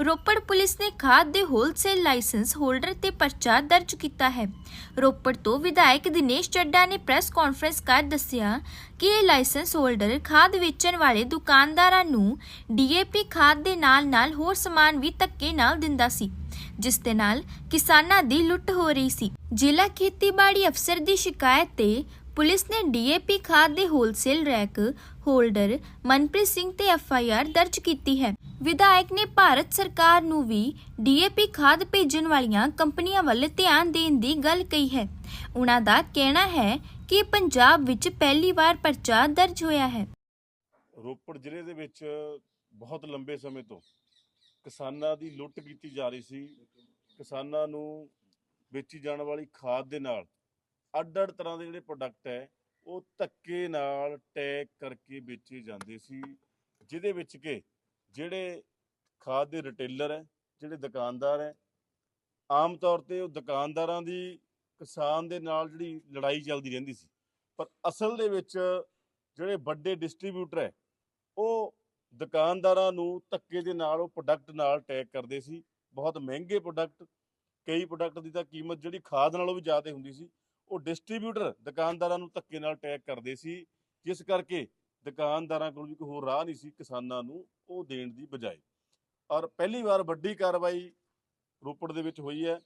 Ropar police ਨੇ ਖਾਦ ਦੇ ਹੋਲਸੇਲ ਲਾਇਸੈਂਸ ਹੋਲਡਰ ਤੇ ਪਰਚਾ ਦਰਜ ਕੀਤਾ ਹੈ। ਰੋਪੜ ਤੋਂ ਵਿਧਾਇਕ ਦਿਨੇਸ਼ ਚੱਡਾ ਨੇ ਪ੍ਰੈਸ ਕਾਨਫਰੰਸ ਕਰ ਦੱਸਿਆ ਕਿ ਇਹ ਲਾਇਸੈਂਸ ਹੋਲਡਰ ਖਾਦ ਵੇਚਣ ਵਾਲੇ ਦੁਕਾਨਦਾਰਾਂ ਨੂੰ ਡੀਏਪੀ ਖਾਦ ਦੇ ਨਾਲ-ਨਾਲ ਹੋਰ ਸਮਾਨ ਵੀ ਧੱਕੇ ਨਾਲ ਦਿੰਦਾ ਸੀ, ਜਿਸ ਦੇ ਨਾਲ ਕਿਸਾਨਾਂ ਦੀ ਲੁੱਟ ਹੋ ਰਹੀ ਸੀ। ਜ਼ਿਲ੍ਹਾ ਖੇਤੀਬਾੜੀ ਅਫਸਰ ਦੀ ਸ਼ਿਕਾਇਤ ਤੇ ਪੁਲਿਸ ਨੇ ਡੀਏਪੀ ਖਾਦ ਦੇ wholesale rack holder Manpreet Singh ਤੇ ਐਫਆਈਆਰ ਦਰਜ ਕੀਤੀ ਹੈ। ਵਿਧਾਇਕ ਨੇ ਭਾਰਤ ਸਰਕਾਰ ਨੂੰ ਵੀ ਡੀਏਪੀ ਖਾਦ ਭੇਜਣ ਵਾਲੀਆਂ ਕੰਪਨੀਆਂ ਵੱਲ ਧਿਆਨ ਦੇਣ ਦੀ ਗੱਲ ਕਹੀ ਹੈ। ਉਹਨਾਂ ਦਾ ਕਹਿਣਾ ਹੈ ਕਿ ਪੰਜਾਬ ਵਿੱਚ ਪਹਿਲੀ ਵਾਰ ਪਰਚਾ ਦਰਜ ਹੋਇਆ ਹੈ। ਰੋਪੜ ਜ਼ਿਲ੍ਹੇ ਦੇ ਵਿੱਚ ਬਹੁਤ ਲੰਬੇ ਸਮੇਂ ਤੋਂ ਕਿਸਾਨਾਂ ਦੀ ਲੁੱਟ ਕੀਤੀ ਜਾ ਰਹੀ ਸੀ। ਕਿਸਾਨਾਂ ਨੂੰ ਵੇਚੀ ਜਾਣ ਵਾਲੀ ਖਾਦ ਦੇ ਨਾਲ ਅੱਡ-ਅੱਡ ਤਰ੍ਹਾਂ ਦੇ ਜਿਹੜੇ ਪ੍ਰੋਡਕਟ ਹੈ, ਉਹ ਧੱਕੇ ਨਾਲ ਟੈਗ ਕਰਕੇ ਵੇਚੇ ਜਾਂਦੇ ਸੀ, ਜਿਹਦੇ ਵਿੱਚ ਕਿ ਜਿਹੜੇ ਖਾਦ ਦੇ ਰਿਟੇਲਰ ਹੈ, ਜਿਹੜੇ ਦੁਕਾਨਦਾਰ ਹੈ, ਆਮ ਤੌਰ ਤੇ ਉਹ ਦੁਕਾਨਦਾਰਾਂ ਦੀ, ਕਿਸਾਨ ਦੇ ਨਾਲ ਜਿਹੜੀ ਲੜਾਈ ਚੱਲਦੀ ਰਹਿੰਦੀ ਸੀ। ਪਰ ਅਸਲ ਦੇ ਵਿੱਚ ਜਿਹੜੇ ਵੱਡੇ ਡਿਸਟ੍ਰੀਬਿਊਟਰ ਹੈ, ਉਹ ਦੁਕਾਨਦਾਰਾਂ ਨੂੰ ਧੱਕੇ ਦੇ ਨਾਲ ਉਹ ਪ੍ਰੋਡਕਟ ਨਾਲ ਟੈਗ ਕਰਦੇ ਸੀ। ਬਹੁਤ ਮਹਿੰਗੇ ਪ੍ਰੋਡਕਟ ਕਈ ਪ੍ਰੋਡਕਟ ਦੀ ਤਾਂ ਕੀਮਤ ਜਿਹੜੀ ਖਾਦ ਨਾਲੋਂ ਵੀ ਜ਼ਿਆਦਾ ਹੁੰਦੀ ਸੀ। ਉਹ ਡਿਸਟ੍ਰੀਬਿਊਟਰ ਦੁਕਾਨਦਾਰਾਂ ਨੂੰ ਧੱਕੇ ਨਾਲ ਟੈਗ ਕਰਦੇ ਸੀ, ਜਿਸ ਕਰਕੇ ਦੁਕਾਨਦਾਰਾਂ ਕੋਲ ਵੀ ਕੋਈ ਹੋਰ ਰਾਹ ਨਹੀਂ ਸੀ ਕਿਸਾਨਾਂ ਨੂੰ ਉਹ ਦੇਣ ਦੀ ਬਜਾਏ। ਔਰ ਪਹਿਲੀ ਵਾਰ ਵੱਡੀ ਕਾਰਵਾਈ ਰੋਪੜ ਦੇ ਵਿੱਚ ਹੋਈ ਹੈ।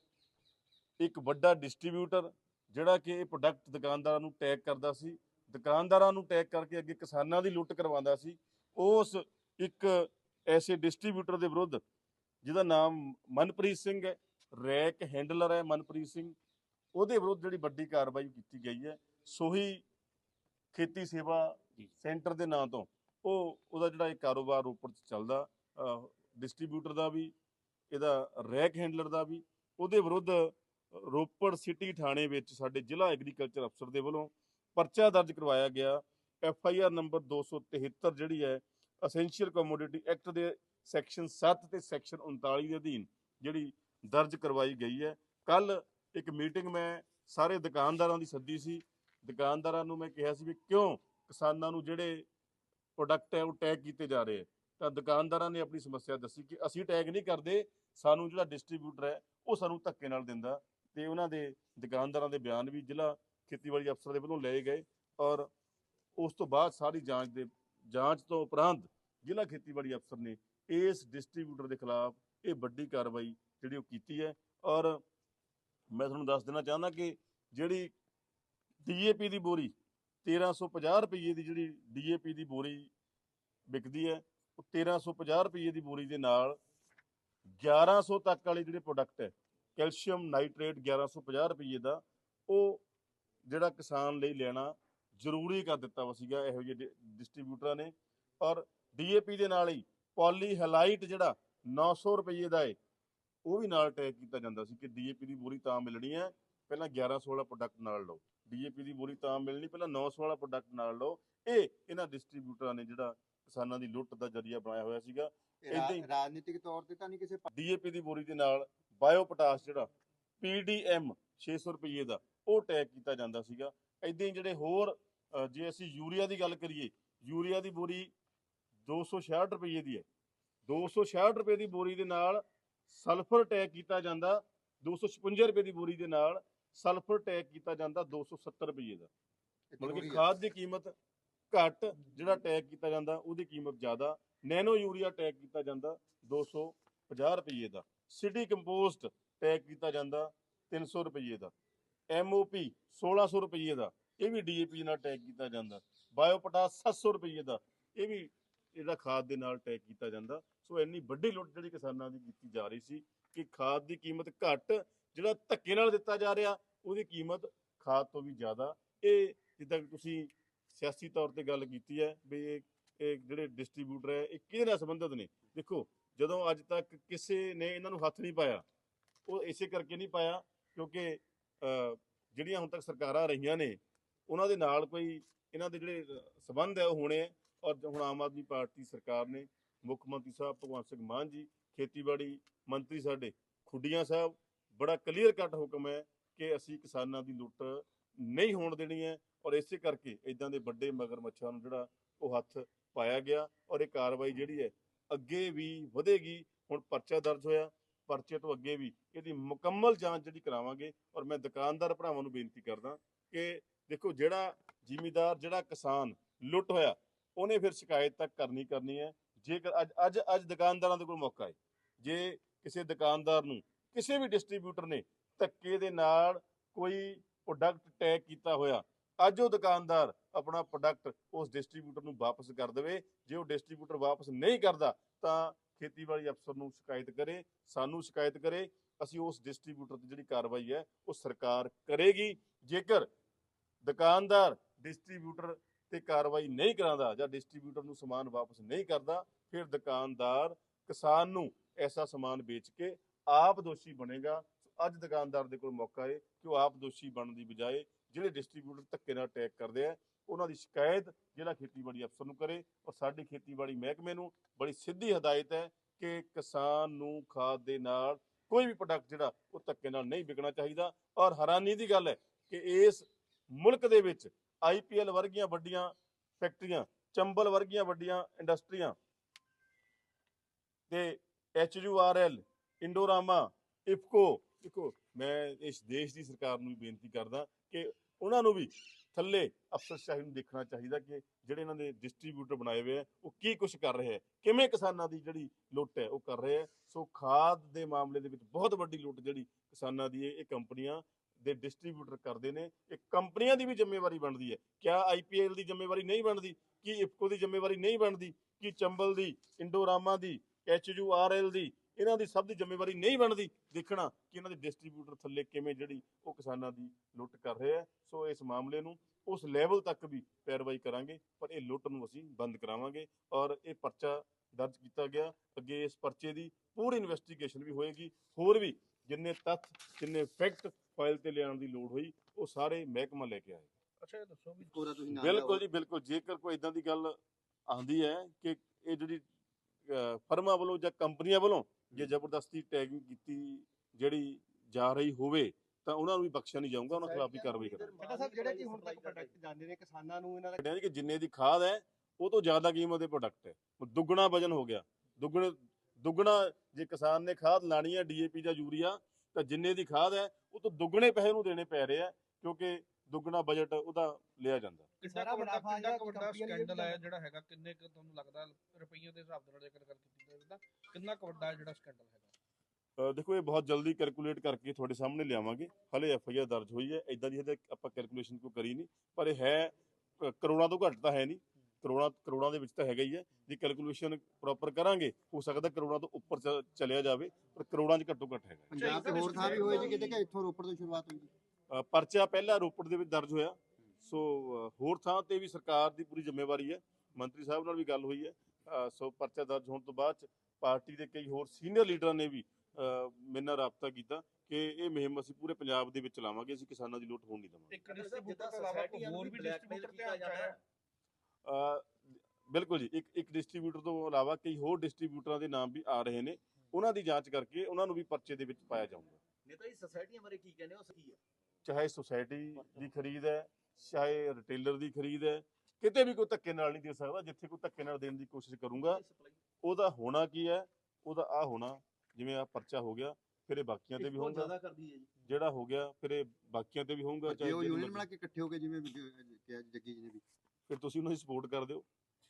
ਇੱਕ ਵੱਡਾ ਡਿਸਟ੍ਰੀਬਿਊਟਰ ਜਿਹੜਾ ਕਿ ਇਹ ਪ੍ਰੋਡਕਟ ਦੁਕਾਨਦਾਰਾਂ ਨੂੰ ਟੈਗ ਕਰਦਾ ਸੀ। ਦੁਕਾਨਦਾਰਾਂ ਨੂੰ ਟੈਗ ਕਰਕੇ ਅੱਗੇ ਕਿਸਾਨਾਂ ਦੀ ਲੁੱਟ ਕਰਵਾਉਂਦਾ ਸੀ। ਉਸ ਇੱਕ ਐਸੇ ਡਿਸਟ੍ਰੀਬਿਊਟਰ ਦੇ ਵਿਰੁੱਧ ਜਿਹਦਾ ਨਾਮ ਮਨਪ੍ਰੀਤ ਸਿੰਘ ਹੈ, ਰੈਕ ਹੈਂਡਲਰ ਹੈ ਮਨਪ੍ਰੀਤ ਸਿੰਘ। ਉਹਦੇ ਵਿਰੁੱਧ ਜਿਹੜੀ ਵੱਡੀ ਕਾਰਵਾਈ ਕੀਤੀ ਗਈ ਹੈ ਸੋਹੀ ਖੇਤੀ ਸੇਵਾ ਸੈਂਟਰ ਦੇ ਨਾਂ ਤੋਂ ਉਹ ਉਹਦਾ ਜਿਹੜਾ ਇਹ ਕਾਰੋਬਾਰ ਰੋਪੜ 'ਚ ਚੱਲਦਾ ਡਿਸਟ੍ਰੀਬਿਊਟਰ ਦਾ ਵੀ ਇਹਦਾ ਰੈਕ ਹੈਂਡਲਰ ਦਾ ਵੀ ਉਹਦੇ ਵਿਰੁੱਧ ਰੋਪੜ ਸਿਟੀ ਥਾਣੇ ਵਿੱਚ ਸਾਡੇ ਜ਼ਿਲ੍ਹਾ ਐਗਰੀਕਲਚਰ ਅਫਸਰ ਦੇ ਵੱਲੋਂ ਪਰਚਾ ਦਰਜ ਕਰਵਾਇਆ ਗਿਆ। ਐਫ ਆਈ ਆਰ ਨੰਬਰ 273 ਜਿਹੜੀ ਹੈ ਅਸੈਂਸ਼ੀਅਲ ਕਮੋਡਿਟੀ ਐਕਟ ਦੇ ਸੈਕਸ਼ਨ 7 ਤੇ ਸੈਕਸ਼ਨ 39 ਦੇ ਅਧੀਨ ਜਿਹੜੀ ਦਰਜ ਕਰਵਾਈ ਗਈ ਹੈ। ਕੱਲ ਇੱਕ ਮੀਟਿੰਗ ਮੈਂ ਸਾਰੇ ਦੁਕਾਨਦਾਰਾਂ ਦੀ ਸੱਦੀ ਸੀ। ਦੁਕਾਨਦਾਰਾਂ ਨੂੰ ਮੈਂ ਕਿਹਾ ਸੀ ਵੀ ਕਿਉਂ ਕਿਸਾਨਾਂ ਨੂੰ ਜਿਹੜੇ ਪ੍ਰੋਡਕਟ ਹੈ ਉਹ ਟੈਗ ਕੀਤੇ ਜਾ ਰਹੇ ਹੈ ਤਾਂ ਦੁਕਾਨਦਾਰਾਂ ਨੇ ਆਪਣੀ ਸਮੱਸਿਆ ਦੱਸੀ ਕਿ ਅਸੀਂ ਟੈਗ ਨਹੀਂ ਕਰਦੇ, ਸਾਨੂੰ ਜਿਹੜਾ ਡਿਸਟ੍ਰੀਬਿਊਟਰ ਹੈ ਉਹ ਸਾਨੂੰ ਧੱਕੇ ਨਾਲ ਦਿੰਦਾ। ਤੇ ਉਹਨਾਂ ਦੇ ਦੁਕਾਨਦਾਰਾਂ ਦੇ ਬਿਆਨ ਵੀ ਜ਼ਿਲ੍ਹਾ ਖੇਤੀਬਾੜੀ ਅਫਸਰ ਦੇ ਵੱਲੋਂ ਲਏ ਗਏ ਔਰ ਉਸ ਤੋਂ ਬਾਅਦ ਸਾਰੀ ਜਾਂਚ ਦੇ ਜਾਂਚ ਤੋਂ ਉਪਰੰਤ ਜ਼ਿਲ੍ਹਾ ਖੇਤੀਬਾੜੀ ਅਫਸਰ ਨੇ ਇਸ ਡਿਸਟ੍ਰੀਬਿਊਟਰ ਦੇ ਖਿਲਾਫ ਇਹ ਵੱਡੀ ਕਾਰਵਾਈ ਜਿਹੜੀ ਉਹ ਕੀਤੀ ਹੈ ਔਰ ਮੈਂ ਤੁਹਾਨੂੰ ਦੱਸ ਦੇਣਾ ਚਾਹੁੰਦਾ ਕਿ ਜਿਹੜੀ ਡੀਏਪੀ ਦੀ ਬੋਰੀ 1350 ਰੁਪਏ ਦੀ ਜਿਹੜੀ ਡੀਏਪੀ ਦੀ ਬੋਰੀ ਵਿਕਦੀ ਹੈ, ਉਹ 1350 ਰੁਪਏ ਦੀ ਬੋਰੀ ਦੇ ਨਾਲ 1100 ਤੱਕ ਵਾਲੇ ਜਿਹੜੇ ਪ੍ਰੋਡਕਟ ਹੈ, ਕੈਲਸ਼ੀਅਮ ਨਾਈਟ੍ਰੇਟ 1150 ਰੁਪਏ ਦਾ, ਉਹ ਜਿਹੜਾ ਕਿਸਾਨ ਲਈ ਲੈਣਾ ਜ਼ਰੂਰੀ ਕਰ ਦਿੱਤਾ ਵਾ ਸੀਗਾ, ਇਹੋ ਜਿਹੇ ਡਿਸਟ੍ਰੀਬਿਊਟਰਾਂ ਨੇ। ਔਰ ਡੀਏਪੀ ਦੇ ਨਾਲ ਹੀ ਪੋਲੀ ਹੈਲਾਈਟ ਜਿਹੜਾ 900 ਰੁਪਏ ਦਾ ਹੈ ਉਹ ਵੀ ਨਾਲ ਟੈਗ ਕੀਤਾ ਜਾਂਦਾ ਸੀ ਕਿ ਡੀਏਪੀ ਦੀ ਬੋਰੀ ਤਾਂ ਮਿਲਣੀ ਹੈ ਪਹਿਲਾਂ 1100 ਵਾਲਾ ਪ੍ਰੋਡਕਟ ਨਾਲ ਲਓ। ਡੀਏਪੀ ਦੀ ਬੋਰੀ ਤਾਂ ਮਿਲਣੀ ਪਹਿਲਾਂ 900 ਵਾਲਾ ਪ੍ਰੋਡਕਟ ਨਾਲ ਲਓ। ਇਹ ਇਹਨਾਂ ਡਿਸਟ੍ਰੀਬਿਊਟਰਾਂ ਨੇ ਜਿਹੜਾ ਕਿਸਾਨਾਂ ਦੀ ਲੁੱਟ ਦਾ ਜ਼ਰੀਆ ਬਣਾਇਆ ਹੋਇਆ ਸੀਗਾ। ਏਦਾਂ ਹੀ- ਰਾਜਨੀਤਿਕ ਤੌਰ ਤੇ ਤਾਂ ਨਹੀਂ ਕਿਸੇ ਡੀਏਪੀ ਦੀ ਬੋਰੀ ਦੇ ਨਾਲ ਬਾਇਓ ਪੋਟਾਸ਼ ਜਿਹੜਾ ਪੀਡੀਐਮ 600 ਰੁਪਏ ਦਾ ਉਹ ਟੈਗ ਕੀਤਾ ਜਾਂਦਾ ਸੀਗਾ। ਇਦਾਂ ਹੀ ਜਿਹੜੇ ਹੋਰ ਜੇ ਅਸੀਂ ਯੂਰੀਆ ਦੀ ਗੱਲ ਕਰੀਏ ਯੂਰੀਆ ਦੀ ਬੋਰੀ 266 ਰੁਪਏ ਦੀ ਹੈ। 266 ਰੁਪਏ ਦੀ ਬੋਰੀ ਦੇ ਨਾਲ ਸਲਫਰ ਟੈਗ ਕੀਤਾ ਜਾਂਦਾ 256 ਰੁਪਏ ਦੀ ਬੋਰੀ ਦੇ ਨਾਲ ਸਲਫਰ ਟੈਗ ਕੀਤਾ ਜਾਂਦਾ 270 ਰੁਪਏ ਦਾ। ਮਤਲਬ ਕਿ। ਖਾਦ ਦੀ ਕੀਮਤ ਘੱਟ ਜਿਹੜਾ ਟੈਗ ਕੀਤਾ ਜਾਂਦਾ ਉਹਦੀ ਕੀਮਤ ਜ਼ਿਆਦਾ। ਨੈਨੋ ਯੂਰੀਆ ਟੈਗ ਕੀਤਾ ਜਾਂਦਾ 250 ਰੁਪਏ ਦਾ। ਸਿਟੀ ਕੰਪੋਸਟ ਟੈਗ ਕੀਤਾ ਜਾਂਦਾ 300 ਰੁਪਏ ਦਾ। ਐਮਓਪੀ 1600 ਰੁਪਏ ਦਾ ਇਹ ਵੀ ਡੀਏਪੀ ਨਾਲ ਟੈਗ ਕੀਤਾ ਜਾਂਦਾ। ਬਾਇਓ ਪੋਟਾਸ 700 ਰੁਪਏ ਦਾ ਇਹ ਵੀ ਇਹਦਾ ਖਾਦ ਦੇ ਨਾਲ ਟੈਗ ਕੀਤਾ ਜਾਂਦਾ। ਸੋ ਇੰਨੀ ਵੱਡੀ ਲੁੱਟ ਜਿਹੜੀ ਕਿਸਾਨਾਂ ਦੀ ਕੀਤੀ ਜਾ ਰਹੀ ਸੀ ਕਿ ਖਾਦ ਦੀ ਕੀਮਤ ਘੱਟ ਜਿਹੜਾ ਧੱਕੇ ਨਾਲ ਦਿੱਤਾ ਜਾ ਰਿਹਾ ਉਹਦੀ ਕੀਮਤ ਖਾਦ ਤੋਂ ਵੀ ਜ਼ਿਆਦਾ। ਇਹ ਜਿੱਦਾਂ ਕਿ ਤੁਸੀਂ ਸਿਆਸੀ ਤੌਰ ਤੇ ਗੱਲ ਕੀਤੀ ਹੈ ਵੀ ਇਹ ਇਹ ਜਿਹੜੇ ਡਿਸਟ੍ਰੀਬਿਊਟਰ ਹੈ ਇਹ ਕਿਹਦੇ ਨਾਲ ਸੰਬੰਧਿਤ ਨੇ? ਦੇਖੋ ਜਦੋਂ ਅੱਜ ਤੱਕ ਕਿਸੇ ਨੇ ਇਹਨਾਂ ਨੂੰ ਹੱਥ ਨਹੀਂ ਪਾਇਆ ਉਹ ਇਸੇ ਕਰਕੇ ਨਹੀਂ ਪਾਇਆ ਕਿਉਂਕਿ ਜਿਹੜੀਆਂ ਹੁਣ ਤੱਕ ਸਰਕਾਰਾਂ ਰਹੀਆਂ ਨੇ ਉਹਨਾਂ ਦੇ ਨਾਲ ਕੋਈ ਇਹਨਾਂ ਦੇ ਜਿਹੜੇ ਅਹ, ਸੰਬੰਧ ਹੈ ਉਹ ਹੋਣੇ ਹੈ ਔਰ ਹੁਣ ਆਮ ਆਦਮੀ ਪਾਰਟੀ ਸਰਕਾਰ ਨੇ ਮੁੱਖ ਮੰਤਰੀ ਸਾਹਿਬ ਭਗਵੰਤ ਸਿੰਘ ਮਾਨ ਜੀ, ਖੇਤੀਬਾੜੀ ਮੰਤਰੀ ਸਾਡੇ ਖੁੱਡੀਆਂ ਸਾਹਿਬ, ਬੜਾ ਕਲੀਅਰ ਕੱਟ ਹੁਕਮ ਹੈ ਕਿ ਅਸੀਂ ਕਿਸਾਨਾਂ ਦੀ ਲੁੱਟ ਨਹੀਂ ਹੋਣ ਦੇਣੀ ਹੈ ਔਰ ਇਸੇ ਕਰਕੇ ਇਦਾਂ ਦੇ ਵੱਡੇ ਮਗਰਮੱਛਾਂ ਨੂੰ ਜਿਹੜਾ ਉਹ ਹੱਥ ਪਾਇਆ ਗਿਆ ਔਰ ਇਹ ਕਾਰਵਾਈ ਜਿਹੜੀ ਹੈ ਅੱਗੇ ਵੀ ਵਧੇਗੀ। ਹੁਣ ਪਰਚਾ ਦਰਜ ਹੋਇਆ, ਪਰਚੇ ਤੋਂ ਅੱਗੇ ਵੀ ਇਹਦੀ ਮੁਕੰਮਲ ਜਾਂਚ ਜਿਹੜੀ ਕਰਾਵਾਂਗੇ ਔਰ ਮੈਂ ਦੁਕਾਨਦਾਰ ਭਰਾਵਾਂ ਨੂੰ ਬੇਨਤੀ ਕਰਦਾ ਕਿ ਦੇਖੋ ਜਿਹੜਾ ਜ਼ਿਮੀਦਾਰ, ਜਿਹੜਾ ਕਿਸਾਨ ਲੁੱਟ ਹੋਇਆ, ਉਹਨੇ ਫਿਰ ਸ਼ਿਕਾਇਤ ਤੱਕ ਕਰਨੀ ਕਰਨੀ ਹੈ ਜੇਕਰ ਅੱਜ ਅੱਜ ਅੱਜ ਦੁਕਾਨਦਾਰਾਂ ਦੇ ਕੋਲ ਮੌਕਾ ਹੈ, ਜੇ ਕਿਸੇ ਦੁਕਾਨਦਾਰ ਨੂੰ ਕਿਸੇ ਵੀ ਡਿਸਟ੍ਰੀਬਿਊਟਰ ਨੇ ਧੱਕੇ ਦੇ ਨਾਲ ਕੋਈ ਪ੍ਰੋਡਕਟ ਟੈਗ ਕੀਤਾ ਹੋਇਆ, ਅੱਜ ਉਹ ਦੁਕਾਨਦਾਰ ਆਪਣਾ ਪ੍ਰੋਡਕਟ ਉਸ ਡਿਸਟ੍ਰੀਬਿਊਟਰ ਨੂੰ ਵਾਪਸ ਕਰ ਦੇਵੇ। ਜੇ ਉਹ ਡਿਸਟ੍ਰੀਬਿਊਟਰ ਵਾਪਸ ਨਹੀਂ ਕਰਦਾ, ਤਾਂ ਖੇਤੀਬਾੜੀ ਅਫਸਰ ਨੂੰ ਸ਼ਿਕਾਇਤ ਕਰੇ, ਸਾਨੂੰ ਸ਼ਿਕਾਇਤ ਕਰੇ, ਅਸੀਂ ਉਸ ਡਿਸਟ੍ਰੀਬਿਊਟਰ ਤੇ ਜਿਹੜੀ ਕਾਰਵਾਈ ਹੈ, ਉਹ ਸਰਕਾਰ ਕਰੇਗੀ। ਜੇਕਰ ਦੁਕਾਨਦਾਰ ਡਿਸਟ੍ਰੀਬਿਊਟਰ ਤੇ ਕਾਰਵਾਈ ਨਹੀਂ ਕਰਾਂਦਾ ਜਾਂ ਡਿਸਟ੍ਰੀਬਿਊਟਰ ਨੂੰ ਸਮਾਨ ਵਾਪਸ ਨਹੀਂ ਕਰਦਾ ਫਿਰ ਦੁਕਾਨਦਾਰ ਕਿਸਾਨ ਨੂੰ ਐਸਾ ਸਮਾਨ ਵੇਚ ਕੇ ਆਪ ਦੋਸ਼ੀ ਬਣੇਗਾ। ਅੱਜ ਦੁਕਾਨਦਾਰ ਦੇ ਕੋਲ ਮੌਕਾ ਹੈ ਕਿ ਉਹ ਆਪ ਦੋਸ਼ੀ ਬਣਨ ਦੀ ਬਜਾਏ ਜਿਹੜੇ ਡਿਸਟ੍ਰੀਬਿਊਟਰ ਧੱਕੇ ਨਾਲ ਅਟੈਕ ਕਰਦੇ ਆ, ਉਹਨਾਂ ਦੀ ਸ਼ਿਕਾਇਤ ਜ਼ਿਲ੍ਹਾ ਖੇਤੀਬਾੜੀ ਅਫਸਰ ਨੂੰ ਕਰੇ ਔਰ ਸਾਡੀ ਖੇਤੀਬਾੜੀ ਮਹਿਕਮੇ ਨੂੰ ਬੜੀ ਸਿੱਧੀ ਹਦਾਇਤ ਹੈ ਕਿ ਕਿਸਾਨ ਨੂੰ ਖਾਦ ਦੇ ਨਾਲ ਕੋਈ ਵੀ ਪ੍ਰੋਡਕਟ ਜਿਹੜਾ ਉਹ ਧੱਕੇ ਨਾਲ ਨਹੀਂ ਵਿਕਣਾ ਚਾਹੀਦਾ ਔਰ ਹੈਰਾਨੀ ਦੀ ਗੱਲ ਹੈ ਕਿ ਇਸ ਮੁਲਕ ਦੇ ਵਿੱਚ ਆਈਪੀਐਲ ਵਰਗੀਆਂ ਵੱਡੀਆਂ ਫੈਕਟਰੀਆਂ, ਚੰਬਲ ਵਰਗੀਆਂ ਵੱਡੀਆਂ ਇੰਡਸਟਰੀਆਂ ਤੇ ਐਚਯੂਆਰਐਲ ਇੰਡੋਰਾਮਾ ਇਫਕੋ ਦੇਖੋ, ਮੈਂ ਇਸ ਦੇਸ਼ ਦੀ ਸਰਕਾਰ ਨੂੰ ਵੀ ਬੇਨਤੀ ਕਰਦਾ ਕਿ ਉਹਨਾਂ ਨੂੰ ਵੀ ਥੱਲੇ ਅਫਸਰਸ਼ਾਹੀ ਨੂੰ ਦੇਖਣਾ ਚਾਹੀਦਾ ਕਿ ਜਿਹੜੇ ਇਹਨਾਂ ਦੇ ਡਿਸਟ੍ਰੀਬਿਊਟਰ ਬਣਾਏ ਹੋਏ ਆ, ਉਹ ਕੀ ਕੁਝ ਕਰ ਰਹੇ ਆ, ਕਿਵੇਂ ਕਿਸਾਨਾਂ ਦੀ ਜਿਹੜੀ ਲੁੱਟ ਹੈ ਉਹ ਕਰ ਰਹੇ ਆ। ਸੋ ਖਾਦ ਦੇ ਮਾਮਲੇ ਦੇ ਵਿੱਚ ਬਹੁਤ ਵੱਡੀ ਲੁੱਟ ਜਿਹੜੀ ਕਿਸਾਨਾਂ ਦੀ ਹੈ, ਇਹ ਕੰਪਨੀਆਂ ਦੇ ਡਿਸਟ੍ਰੀਬਿਊਟਰ ਕਰਦੇ ਨੇ। ਇਹ ਕੰਪਨੀਆਂ ਦੀ ਵੀ ਜ਼ਿੰਮੇਵਾਰੀ ਬਣਦੀ ਹੈ। ਕਿਆ ਆਈਪੀਐਲ ਦੀ ਜ਼ਿੰਮੇਵਾਰੀ ਨਹੀਂ ਬਣਦੀ? ਕੀ ਇਫਕੋ ਦੀ ਜ਼ਿੰਮੇਵਾਰੀ ਨਹੀਂ ਬਣਦੀ? ਕੀ ਚੰਬਲ ਦੀ ਇੰਡੋਰਾਮਾ ਦੀ ਐਚਯੂਆਰਐਲ ਦੀ ਇਹਨਾਂ ਦੀ ਸਭ ਦੀ ਜ਼ਿੰਮੇਵਾਰੀ ਨਹੀਂ ਬਣਦੀ ਦੇਖਣਾ ਕਿ ਇਹਨਾਂ ਦੇ ਡਿਸਟ੍ਰੀਬਿਊਟਰ ਥੱਲੇ ਕਿਵੇਂ ਜਿਹੜੀ ਉਹ ਕਿਸਾਨਾਂ ਦੀ ਲੁੱਟ ਕਰ ਰਹੇ ਆ। ਸੋ ਇਸ ਮਾਮਲੇ ਨੂੰ ਉਸ ਲੈਵਲ ਤੱਕ ਵੀ ਪੈਰਵਾਈ ਕਰਾਂਗੇ ਪਰ ਇਹ ਲੁੱਟ ਨੂੰ ਅਸੀਂ ਬੰਦ ਕਰਾਵਾਂਗੇ ਔਰ ਇਹ ਪਰਚਾ ਦਰਜ ਕੀਤਾ ਗਿਆ। ਅੱਗੇ ਇਸ ਪਰਚੇ ਦੀ ਪੂਰੀ ਇਨਵੈਸਟੀਗੇਸ਼ਨ ਵੀ ਹੋਏਗੀ। ਹੋਰ ਵੀ ਜਿੰਨੇ ਤੱਥ ਜਿੰਨੇ ਫੈਕਟ ਫਾਈਲ ਤੇ ਲਿਆਉਣ ਦੀ ਲੋੜ ਹੋਈ ਉਹ ਸਾਰੇ ਮਹਿਕਮਾ ਲੈ ਕੇ ਆਏ ਅੱਛਾ ਇਹ ਦੱਸੋ ਵੀ ਕੋਰਾ ਤੁਸੀਂ ਨਾਲ ਬਿਲਕੁਲ ਜੀ ਬਿਲਕੁਲ। ਜੇਕਰ ਕੋਈ ਇਦਾਂ ਦੀ ਗੱਲ ਆਂਦੀ ਹੈ ਕਿ ਇਹ ਜਿਹੜੀ ਫਰਮਾਂ ਵੱਲੋਂ ਜਾਂ ਕੰਪਨੀਆਂ ਵੱਲੋਂ ਜੇ ਜ਼ਬਰਦਸਤੀ ਟੈਗਿੰਗ ਕੀਤੀ ਜਿਹੜੀ ਜਾ ਰਹੀ ਹੋਵੇ ਤਾਂ ਉਹਨਾਂ ਨੂੰ ਵੀ ਬਖਸ਼ਿਆ ਨਹੀਂ ਜਾਊਗਾ ਉਹਨਾਂ ਖਿਲਾਫ ਵੀ ਕਾਰਵਾਈ ਕਰਾਂਗੇ। ਬੇਟਾ ਸਾਹਿਬ ਜਿਹੜੇ ਕਿ ਹੁਣ ਤੱਕ ਪ੍ਰੋਡਕਟ ਜਾਂਦੇ ਨੇ ਕਿਸਾਨਾਂ ਨੂੰ ਇਹਨਾਂ ਦਾ ਕਹਿੰਦੇ ਕਿ ਜਿੰਨੇ ਦੀ ਖਾਦ ਹੈ ਉਹ ਤੋਂ ਜ਼ਿਆਦਾ ਕੀਮਤ ਦੇ ਪ੍ਰੋਡਕਟ ਹੈ। ਉਹ ਦੁੱਗਣਾ ਵਜਨ ਹੋ ਗਿਆ। ਦੁੱਗਣੇ ਦੁੱਗਣਾ ਜੇ ਕਿਸਾਨ ਨੇ ਖਾਦ ਲਾਣੀ ਹੈ ਡੀਏਪੀ ਜਾਂ ਯੂਰੀਆ ਤਾਂ ਜਿੰਨੇ ਦੀ ਖਾਦ ਹੈ ਉਹ ਤੋਂ ਦੁੱਗਣੇ ਪੈਸੇ ਉਹਨੂੰ ਦੇਣੇ ਪੈ ਰਹੇ ਆ ਕਿਉਂਕਿ ਦੁੱਗਣਾ ਬਜਟ ਉਹਦਾ ਲਿਆ ਜਾਂਦਾ। ਕਿੰਨਾ ਸਾਰਾ ਕੁ ਵੱਡਾ ਮੁਨਾਫਾ ਕਿੰਨਾ ਜਿਹੜਾ ਵੱਡਾ ਕੰਪਨੀਆਂ ਲਈ ਸਕੈਂਡਲ ਜਾਂਦਾ। ਜਿਹੜਾ ਹੈਗਾ ਕਿੰਨੇ ਕੁ ਤੁਹਾਨੂੰ ਲੱਗਦਾ ਰੁਪਈਏ ਦੇ ਹਿਸਾਬ ਦੇ ਨਾਲ ਜੇਕਰ ਗੱਲ ਕੀਤੀ ਜਾਵੇ ਤਾਂ ਕਿੰਨਾ ਕੁ ਵੱਡਾ ਜਿਹੜਾ ਸਕੈਂਡਲ ਹੈਗਾ? ਦੇਖੋ ਇਹ ਬਹੁਤ ਜਲਦੀ ਕੈਲਕੂਲੇਟ ਕਰਕੇ ਤੁਹਾਡੇ ਸਾਹਮਣੇ ਲਿਆਵਾਂਗੇ। ਹਲੇ ਐਫ ਆਈ ਆਰ ਦਰਜ ਹੋਈ ਹੈ ਇਦਾਂ ਦੀ ਹਜੇ ਆਪਾਂ ਕੈਲਕੂਲੇਸ਼ਨ ਕੋਈ ਕਰੀ ਨਹੀਂ ਪਰ ਇਹ ਹੈ ਕਰੋੜਾਂ ਤੋਂ ਘੱਟ ਤਾਂ ਹੈ ਨਹੀਂ। ਕਰੋੜਾਂ ਕਰੋੜਾਂ ਦੇ ਵਿੱਚ ਤਾਂ ਹੈਗਾ ਹੀ ਹੈ। ਜੇ ਕੈਲਕੂਲੇਸ਼ਨ ਪ੍ਰੋਪਰ ਕਰਾਂਗੇ ਹੋ ਸਕਦਾ ਕਰੋੜਾਂ ਤੋਂ ਉੱਪਰ ਚ- ਚਲਿਆ ਜਾਵੇ ਪਰ ਕਰੋੜਾਂ 'ਚ ਘੱਟੋ ਘੱਟ ਹੈਗਾ। ਪੰਜਾਬ ਤੇ ਹੋਰ ਥਾਂ ਵੀ ਹੋਏ ਜੀ ਕਿਤੇ ਕਿ ਇੱਥੋਂ ਰੋਪੜ ਤੋਂ ਸ਼ੁਰੂਆਤ ਹੋਈ ਜੀ। ਪਰਚਾ ਪਹਿਲਾ ਰੋਪੜ ਦੇ ਵਿੱਚ ਦਰਜ ਹੋਇਆ। ਸੋ ਹੋਰ ਥਾਂ ਤੇ ਵੀ ਸਰਕਾਰ ਦੀ ਪੂਰੀ ਜ਼ਿੰਮੇਵਾਰੀ ਹੈ। ਮੰਤਰੀ ਸਾਹਿਬ ਨਾਲ ਵੀ ਗੱਲ ਹੋਈ ਹੈ। ਸੋ ਪਰਚਾ ਦਰਜ ਹੋਣ ਤੋਂ ਬਾਅਦ 'ਚ ਪਾਰਟੀ ਦੇ ਕਈ ਹੋਰ ਸੀਨੀਅਰ ਲੀਡਰਾਂ ਨੇ ਵੀ ਮੇਰੇ ਨਾਲ ਰਾਬਤਾ ਕੀਤਾ ਕਿ ਇਹ ਮੁਹਿੰਮ ਅਸੀਂ ਪੂਰੇ ਪੰਜਾਬ ਦੇ ਵਿੱਚ ਚਲਾਵਾਂਗੇ ਅਸੀਂ ਕਿਸਾਨਾਂ ਦੀ ਲੁੱਟ ਹੋਣ ਨਹੀਂ ਦੇਵਾਂਗੇ। ਇੱਕ ਡਿਸਟ੍ਰੀਬਿਊਟਰ ਤੋਂ ਇਲਾਵਾ ਕੋਈ ਹੋਰ ਵੀ ਡਿਸਟ੍ਰੀਬਿਊਟਰ ਧਿਆਨ ਅਹ ਬਿਲਕੁਲ ਜੀ ਇੱਕ ਇੱਕ ਡਿਸਟ੍ਰੀਬਿਊਟਰ ਤੋਂ ਇਲਾਵਾ ਕਈ ਹੋਰ ਡਿਸਟ੍ਰੀਬਿਊਟਰਾਂ ਦੇ ਨਾਮ ਵੀ ਆ ਰਹੇ ਨੇ। ਉਹਨਾਂ ਦੀ ਜਾਂਚ ਕਰਕੇ ਉਹਨਾਂ ਨੂੰ ਵੀ ਪਰਚੇ ਦੇ ਵਿੱਚ ਪਾਇਆ ਜਾਊਗਾ। ਨੇਤਾ ਜੀ ਸੁਸਾਇਟੀਆਂ ਬਾਰੇ ਕੀ ਕਹਿੰਦੇ ਹੋ? ਸਹੀ ਹੈ। ਚਾਹੇ ਸੁਸਾਇਟੀ ਦੀ ਖਰੀਦ ਹੈ ਚਾਹੇ ਰਿਟੇਲਰ ਦੀ ਖਰੀਦ ਹੈ ਕਿਤੇ ਵੀ ਕੋਈ ਧੱਕੇ ਨਾਲ ਨਹੀਂ ਦੇ ਸਕਦਾ ਜਿੱਥੇ ਕੋਈ ਧੱਕੇ ਨਾਲ ਦੇਣ ਦੀ ਕੋਸ਼ਿਸ਼ ਕਰੂੰਗਾ ਉਹਦਾ ਹੋਣਾ ਕੀ ਹੈ ਉਹਦਾ ਆ ਹੋਣਾ ਜਿਵੇਂ ਆ ਪਰਚਾ ਹੋ ਗਿਆ ਫਿਰ ਇਹ ਬਾਕੀਆਂ ਤੇ ਵੀ ਹੋਊਗਾ। ਜ਼ਿਆਦਾ ਕਰਦੀ ਹੈ ਜੀ। ਜਿਹੜਾ ਹੋ ਗਿਆ ਫਿਰ ਇਹ ਬਾਕੀਆਂ ਤੇ ਵੀ ਹੋਊਗਾ ਜੇ ਉਹ ਯੂਨੀਅਨ ਬਣਾ ਕੇ ਇਕੱਠੇ ਹੋ ਕੇ ਜਿਵੇਂ ਕਿਹਾ ਜੱਗੀ ਜੀ ਨੇ ਵੀ। ਫਿਰ ਤੁਸੀਂ ਉਹਨਾਂ ਦੀ ਸਪੋਰਟ ਕਰ ਦਿਓ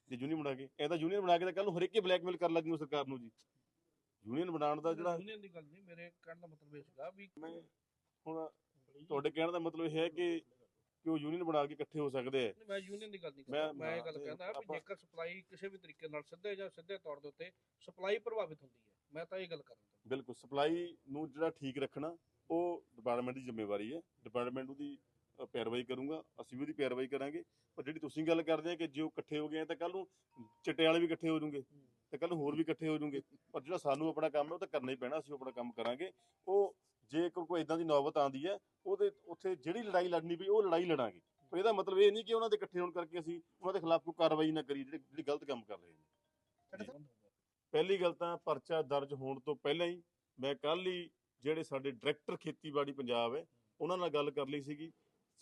ਜੇ ਯੂਨੀਅਨ ਬਣਾ ਕੇ ਇਹ ਤਾਂ ਯੂਨੀਅਨ ਬਣਾ ਕੇ ਤਾਂ ਕੱਲ ਨੂੰ ਹਰੇਕ ਹੀ ਬਲੈਕਮੇਲ ਕਰ ਲੱਗੀ ਸਰਕਾਰ ਨੂੰ ਜੀ। ਯੂਨੀਅਨ ਬਣਾਉਣ ਦਾ ਜਿਹੜਾ ਯੂਨੀਅਨ ਦੀ ਗੱਲ ਨਹੀਂ ਮੇਰੇ ਕਹਿਣ ਦਾ ਮਤਲਬ ਇਹ ਸੀਗਾ ਵੀ ਮੈਂ ਹੁਣ ਤੁਹਾਡੇ ਕਹਿਣ ਦਾ ਮਤਲਬ ਇਹ ਹੈ ਕਿ ਕਿ ਉਹ ਯੂਨੀਅਨ ਬਣਾ ਕੇ ਇਕੱਠੇ ਹੋ ਸਕਦੇ ਆ। ਮੈਂ ਯੂਨੀਅਨ ਦੀ ਗੱਲ ਨਹੀਂ ਕਰਦਾ। ਮੈਂ ਇਹ ਗੱਲ ਕਹਿੰਦਾ ਵੀ ਜੇਕਰ ਸਪਲਾਈ ਕਿਸੇ ਵੀ ਤਰੀਕੇ ਨਾਲ ਸਿੱਧੇ ਜਾਂ ਸਿੱਧੇ ਤੌਰ ਦੇ ਉੱਤੇ ਸਪਲਾਈ ਪ੍ਰਭਾਵਿਤ ਹੁੰਦੀ ਹੈ ਮੈਂ ਤਾਂ ਇਹ ਗੱਲ ਕਰਦਾ। ਬਿਲਕੁਲ ਸਪਲਾਈ ਨੂੰ ਜਿਹੜਾ ਠੀਕ ਰੱਖਣਾ ਉਹ ਡਿਪਾਰਟਮੈਂਟ ਦੀ ਜ਼ਿੰਮੇਵਾਰੀ ਹੈ। ਡਿਪਾਰਟਮੈਂਟ ਉਹਦੀ ਪੈਰਵਾਈ ਕਰੂੰਗਾ ਅਸੀਂ ਵੀ ਉਹਦੀ ਪੈਰਵਾਈ ਕਰਾਂਗੇ। ਪਰ ਜਿਹੜੀ ਤੁਸੀਂ ਗੱਲ ਕਰਦੇ ਆ ਕਿ ਜੇ ਉਹ ਇਕੱਠੇ ਹੋ ਗਏ ਤਾਂ ਕੱਲ ਨੂੰ ਚਿੱਟੇ ਵਾਲੇ ਵੀ ਇਕੱਠੇ ਹੋ ਜਾਣਗੇ ਤੇ ਕੱਲ ਨੂੰ ਹੋਰ ਵੀ ਇਕੱਠੇ ਹੋ ਜਾਣਗੇ ਪਰ ਜਿਹੜਾ ਸਾਨੂੰ ਆਪਣਾ ਕੰਮ ਹੈ ਉਹ ਤਾਂ ਕਰਨਾ ਹੀ ਪੈਣਾ ਅਸੀਂ ਆਪਣਾ ਕੰਮ ਕਰਾਂਗੇ। ਉਹ ਜੇ ਕੋਈ ਕੋਈ ਇਦਾਂ ਦੀ ਨੌਬਤ ਆਉਂਦੀ ਹੈ ਉਹਦੇ ਉੱਥੇ ਜਿਹੜੀ ਲੜਾਈ ਲੜਨੀ ਪਈ ਉਹ ਲੜਾਈ ਲੜਾਂਗੇ। ਪਰ ਇਹਦਾ ਮਤਲਬ ਇਹ ਨਹੀਂ ਕਿ ਉਹਨਾਂ ਦੇ ਇਕੱਠੇ ਹੋਣ ਕਰਕੇ ਅਸੀਂ ਉਹਨਾਂ ਦੇ ਖਿਲਾਫ ਕੋਈ ਕਾਰਵਾਈ ਨਾ ਕਰੀ ਜਿਹੜੇ ਜਿਹੜੀ ਗਲਤ ਕੰਮ ਕਰ ਰਹੇ ਨੇ। ਪਹਿਲੀ ਗੱਲ ਤਾਂ ਪਰਚਾ ਦਰਜ ਹੋਣ ਤੋਂ ਪਹਿਲਾਂ ਹੀ ਮੈਂ ਕੱਲ ਹੀ ਜਿਹੜੇ ਸਾਡੇ ਡਾਇਰੈਕਟਰ ਖੇਤੀਬਾੜੀ ਪੰਜਾਬ ਹੈ ਉਹਨਾਂ ਨਾਲ ਗੱਲ ਕਰ ਲਈ ਸੀਗੀ।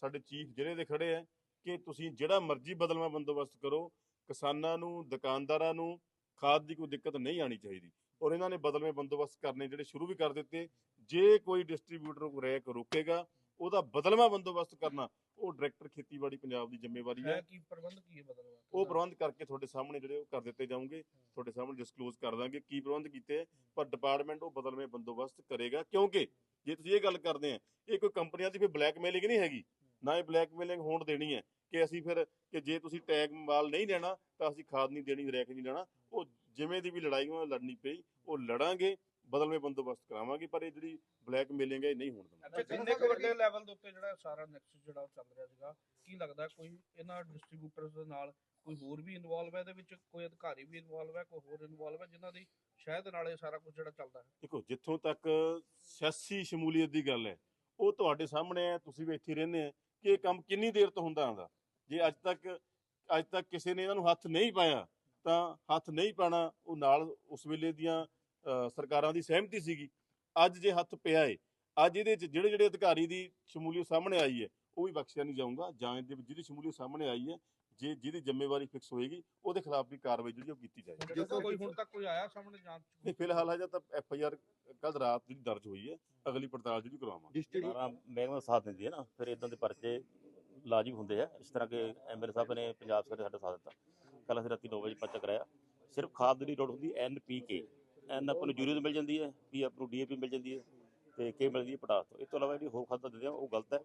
ਸਾਡੇ ਚੀਫ ਜ਼ਿਲ੍ਹੇ ਦੇ ਖੜੇ ਹੈ ਕਿ ਤੁਸੀਂ ਜਿਹੜਾ ਮਰਜ਼ੀ ਬਦਲਵਾ ਬੰਦੋਬਸਤ ਕਰੋ ਕਿਸਾਨਾਂ ਨੂੰ ਦੁਕਾਨਦਾਰਾਂ ਨੂੰ ਖਾਦ ਦੀ ਕੋਈ ਦਿੱਕਤ ਨਹੀਂ ਆਣੀ ਚਾਹੀਦੀ। ਔਰ ਇਹਨਾਂ ਨੇ ਬਦਲਵੇਂ ਬੰਦੋਬਸਤ ਕਰਨੇ ਜਿਹੜੇ ਸ਼ੁਰੂ ਵੀ ਕਰ ਦਿੱਤੇ ਜੇ ਕੋਈ ਡਿਸਟ੍ਰੀਬਿਊਟਰ ਰੈਕ ਰੋਕੇਗਾ ਉਹਦਾ ਬਦਲਵਾਂ ਬੰਦੋਬਸਤ ਕਰਨਾ ਉਹ ਡਾਇਰੈਕਟਰ ਖੇਤੀਬਾੜੀ ਪੰਜਾਬ ਦੀ ਜ਼ਿੰਮੇਵਾਰੀ ਹੈ। ਕੀ ਪ੍ਰਬੰਧ ਕੀ ਹੈ ਬਦਲਵਾ? ਉਹ ਪ੍ਰਬੰਧ ਕਰਕੇ ਤੁਹਾਡੇ ਸਾਹਮਣੇ ਜਿਹੜੇ ਉਹ ਕਰ ਦਿੱਤੇ ਜਾਣਗੇ ਤੁਹਾਡੇ ਸਾਹਮਣੇ ਡਿਸਕਲੋਜ਼ ਕਰ ਦਾਂਗੇ ਕੀ ਪ੍ਰਬੰਧ ਕੀਤੇ ਪਰ ਡਿਪਾਰਟਮੈਂਟ ਉਹ ਬਦਲਵੇਂ ਬੰਦੋਬਸਤ ਕਰੇਗਾ ਕਿਉਂਕਿ ਜੇ ਤੁਸੀਂ ਇਹ ਗੱਲ ਕਰਦੇ ਆ ਇਹ ਕੋਈ ਕੰਪਨੀਆਂ ਦੀ ਫਿਰ ਬਲੈਕਮੇਲਿੰਗ ਨਹੀਂ ਹੈਗੀ। ਨਾ ਇਹ ਬਲੈਕਮੇਲਿੰਗ ਹੋਣ ਦੇਣੀ ਹੈ ਕਿ ਅਸੀਂ ਫਿਰ ਕਿ ਜੇ ਤੁਸੀਂ ਟੈਗ ਮਾਲ ਨਹੀਂ ਲੈਣਾ ਤਾਂ ਅਸੀਂ ਖਾਦ ਨਹੀਂ ਦੇਣੀ ਰੈਕ ਨਹੀਂ ਲੈਣਾ। ਉਹ ਜਿਵੇਂ ਦੀ ਵੀ ਲੜਾਈ ਹੋਵੇ ਲੜਨੀ ਪਈ ਉਹ ਲੜਾਂਗੇ। ਬਦਲਵੇਂ ਬੰਦੋਬਸਤ ਕਰਾਵਾਂਗੇ ਪਰ ਇਹ ਜਿਹੜੀ ਬਲੈਕਮੇਲਿੰਗ ਹੈ ਇਹ ਨਹੀਂ ਹੋਣ ਅੱਛਾ ਕਿੰਨੇ ਕੁ ਵੱਡੇ ਲੈਵਲ ਦੇ ਉੱਤੇ ਜਿਹੜਾ ਸਾਰਾ ਨੈਕਸਸ ਜਿਹੜਾ ਉਹ ਚੱਲ ਰਿਹਾ ਸੀਗਾ ਕੀ ਲੱਗਦਾ ਕੋਈ ਇਹਨਾਂ ਡਿਸਟ੍ਰੀਬਿਊਟਰਸ ਦੇ ਨਾਲ ਕੋਈ ਹੋਰ ਵੀ ਇਨਵੋਲਵ ਹੈ? ਇਹਦੇ ਵਿੱਚ ਕੋਈ ਅਧਿਕਾਰੀ ਵੀ ਇਨਵੋਲਵ ਹੈ ਕੋਈ ਹੋਰ ਇਨਵੋਲਵ ਹੈ ਜਿਨ੍ਹਾਂ ਦੀ ਸ਼ਾਇਦ ਨਾਲ ਇਹ ਸਾਰਾ ਕੁਝ ਜਿਹੜਾ ਚੱਲਦਾ ਹੈ? ਦੇਖੋ ਜਿੱਥੋਂ ਤੱਕ ਸਿਆਸੀ ਸ਼ਮੂਲੀਅਤ ਦੀ ਗੱਲ ਹੈ ਉਹ ਤੁਹਾਡੇ ਸਾਹਮਣੇ ਹੈ ਤੁਸੀਂ ਵੀ ਇੱਥੇ ਹੀ ਰਹਿੰਦੇ ਆ ਕਿ ਇਹ ਕੰਮ ਕਿੰਨੀ ਦੇਰ ਤੋਂ ਹੁੰਦਾ ਆਂਦਾ ਜੇ ਅੱਜ ਤੱਕ ਅੱਜ ਤੱਕ ਕਿਸੇ ਨੇ ਇਹਨਾਂ ਨੂੰ ਹੱਥ ਨਹੀਂ ਪਾਇਆ ਤਾਂ ਹੱਥ ਨਹੀਂ ਪਾਣਾ ਉਹ ਨਾਲ ਉਸ ਵੇਲੇ ਦੀਆਂ ਸਰਕਾਰਾਂ ਦੀ ਸਹਿਮਤੀ ਸੀਗੀ। ਅੱਜ ਜੇ ਹੱਥ ਪਿਆ ਏ ਅੱਜ ਇਹਦੇ ਚ ਜਿਹੜੇ ਜਿਹੜੇ ਅਧਿਕਾਰੀ ਦੀ ਸ਼ਮੂਲੀਅਤ ਸਾਹਮਣੇ ਆਈ ਹੈ ਉਹ ਵੀ ਬਖਸ਼ਿਆ ਨਹੀਂ ਜਾਊਗਾ ਜਾਂ ਇਹਦੇ ਵਿੱਚ ਜਿਹਦੀ ਸ਼ਮੂਲੀਅਤ ਸਾਹਮਣੇ ਆਈ ਹੈ ਜੇ ਜਿਹਦੀ ਜ਼ਿੰਮੇਵਾਰੀ ਫਿਕਸ ਹੋਏਗੀ ਉਹਦੇ ਖਿਲਾਫ ਵੀ ਕਾਰਵਾਈ ਜਿਹੜੀ ਉਹ ਕੀਤੀ ਜਾਏਗੀ। ਜਿਹੜਾ ਕੋਈ ਹੁਣ ਤੱਕ ਕੋਈ ਆਇਆ ਸਾਹਮਣੇ ਜਾਂਚ? ਨਹੀਂ ਫਿਲਹਾਲ ਹਜੇ ਤਾਂ ਐਫ ਆਈ ਆਰ ਕੱਲ ਰਾਤ ਜਿਹੜੀ ਦਰਜ ਹੋਈ ਹੈ ਅਗਲੀ ਪੜਤਾਲ ਜਿਹੜੀ ਕਰਵਾਵਾਂਗੇ ਮਹਿਕਮਾ ਸਾਥ ਦਿੰਦੀ ਹੈ ਨਾ ਫਿਰ ਇਦਾਂ ਦੇ ਪਰਚੇ ਲਾਜ਼ਮੀ ਹੁੰਦੇ ਆ ਇਸ ਤਰ੍ਹਾਂ ਕਿ ਐਮਐਲਏ ਸਾਹਿਬ ਨੇ ਪੰਜਾਬ ਸਰਕਾਰ ਸਾਡਾ ਸਾਥ ਦਿੱਤਾ। ਕੱਲ ਅਸੀਂ ਰਾਤੀ 9 ਵਜੇ ਪਰਚਾ ਕਰਾਇਆ। ਸਿਰਫ ਖਾਦ ਦੀ ਲੋੜ ਹੁੰਦੀ ਐਨ ਪੀ ਕੇ। ਐਨ ਆਪਾਂ ਨੂੰ ਯੂਰੀਆ ਤੋਂ ਮਿਲ ਜਾਂਦੀ ਹੈ ਪੀ ਆਪਾਂ ਨੂੰ ਡੀਏਪੀ ਮਿਲ ਜਾਂਦੀ ਹੈ ਤੇ ਕੇ ਮਿਲਦੀ ਹੈ ਪਟਾਸ ਤੋਂ। ਇਸ ਤੋਂ ਇਲਾਵਾ ਜਿਹੜੀ ਹੋਰ ਖਾਦਾਂ ਦਿੰਦੇ ਆ ਉਹ ਗਲਤ ਹੈ।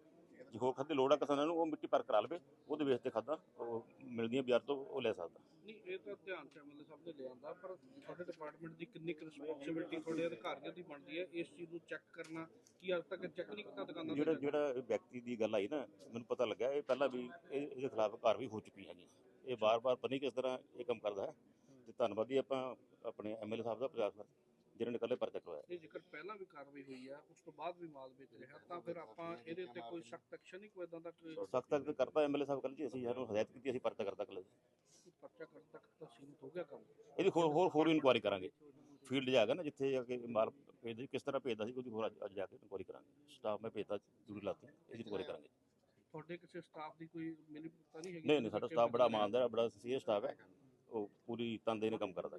ਜੇ ਹੋਰ ਖਾਦ ਦੀ ਲੋੜ ਆ ਕਿਸਾਨਾਂ ਨੂੰ ਉਹ ਮਿੱਟੀ ਪਰ ਕਰਾ ਲਵੇ ਉਹਦੇ ਬੇਸ ਤੇ ਖਾਦਾਂ ਉਹ ਮਿਲਦੀਆਂ ਬਾਜ਼ਾਰ ਤੋਂ ਉਹ ਲੈ ਸਕਦਾ। ਨਹੀਂ ਇਹ ਤਾਂ ਧਿਆਨ ਚ ਐਮਐਲਏ ਸਾਹਿਬ ਨੇ ਲਿਆਂਦਾ ਪਰ ਤੁਹਾਡੇ ਡਿਪਾਰਟਮੈਂਟ ਦੀ ਕਿੰਨੀ ਕੁ ਰਿਸਪੌਂਸਿਬਿਲਟੀ ਤੁਹਾਡੇ ਅਧਿਕਾਰੀਆਂ ਦੀ ਬਣਦੀ ਹੈ ਇਸ ਚੀਜ਼ ਨੂੰ ਚੈੱਕ ਕਰਨਾ ਕੀ ਅੱਜ ਤੱਕ ਚੈੱਕ ਨਹੀਂ ਕੀਤਾ ਦੁਕਾਨਾਂ ਜਿਹੜਾ? ਜਿਹੜਾ ਵਿਅਕਤੀ ਦੀ ਗੱਲ ਆਈ ਨਾ ਮੈਨੂੰ ਪਤਾ ਲੱਗਾ ਇਹ ਪਹਿਲਾਂ ਵੀ ਇਹ- ਇਹਦੇ ਖਿਲਾਫ ਕਾਰਵਾਈ ਹੋ ਚੁੱਕੀ ਹੈਗੀ। ਇਹ ਬਾਰ-ਬਾਰ ਪਤਾ ਨਹੀਂ ਕਿਸ ਤਰ੍ਹਾਂ ਇਹ ਕੰਮ ਕਰਦਾ ਹੈ। ਤੇ ਧੰਨਵਾਦੀ ਆਪਾਂ ਆਪਣੇ ਐਮਐਲਏ ਸਾਹਿਬ ਦਾ ਪ੍ਰਯਾਸ ਕਰ ਜਿਹਨਾਂ ਨੇ ਕੱਲੇ ਪਰਚਾ ਕਰਵਾਇਆ। ਇਹ ਜੇਕਰ ਪਹਿਲਾਂ ਵੀ ਕਾਰਵਾਈ ਹੋਈ ਆ ਉਸ ਤੋਂ ਬਾਅਦ ਵੀ ਮਾਲ ਵੇਚ ਰਿਹਾ ਤਾਂ ਫਿਰ ਆਪਾਂ ਇਹਦੇ ਉੱਤੇ ਕੋਈ ਸਖਤ ਐਕਸ਼ਨ ਨਹੀਂ ਕੋਈ ਇਦਾਂ ਦਾ ਕੋਈ ਸਖਤ ਤੱਕ ਕਰਤਾ ਐਮਐਲਏ ਸਾਹਿਬ ਕੱਲ ਜੀ ਅਸੀਂ ਸਾਨੂੰ ਹਦਾਇਤ ਕੀਤੀ ਅਸੀਂ ਪਰਚਾ ਕਰਦਾ ਕੱਲ ਪਰਚਾ ਕਰਨ ਤੱਕ ਤਾਂ ਸੀਮਿਤ ਹੋ ਗਿਆ ਕੰਮ। ਇਹਦੀ ਹੋਰ ਹੋਰ ਹੋਰ ਇਨਕੁਆਰੀ ਕਰਾਂਗੇ। ਫੀਲਡ ਜਾ ਕੇ ਨਾ ਜਿੱਥੇ ਜਾ ਕੇ ਮਾਲ ਭੇਜਦਾ ਕਿਸ ਤਰ੍ਹਾਂ ਭੇਜਦਾ ਸੀ ਉਹਦੀ ਹੋਰ ਅੱਜ- ਅੱਜ ਜਾ ਕੇ ਇਨਕੁਆਰੀ ਕਰਾਂਗੇ। ਸਟਾਫ ਮੈਂ ਭੇਜਦਾ ਜ਼ਰੂਰੀ ਲਾਤੀ ਇਹਦੀ ਇਨਕੁਆਰੀ ਕਰਾਂਗੇ। ਤੁਹਾਡੇ ਕਿਸੇ ਸਟਾਫ ਦੀ ਕੋਈ ਮਿਲੀ ਨਹੀਂ ਹੈਗੀ? ਨਹੀਂ ਨਹੀਂ ਸਾਡਾ ਸਟਾਫ ਬੜਾ ਇਮਾਨਦਾਰ ਹੈ ਬੜਾ ਸੀਨੀਅਰ ਸਟਾਫ ਹੈ। ਉਹ ਪੂਰੀ ਤਨਦੇਹੀ ਨਾਲ ਕੰਮ ਕਰਦਾ।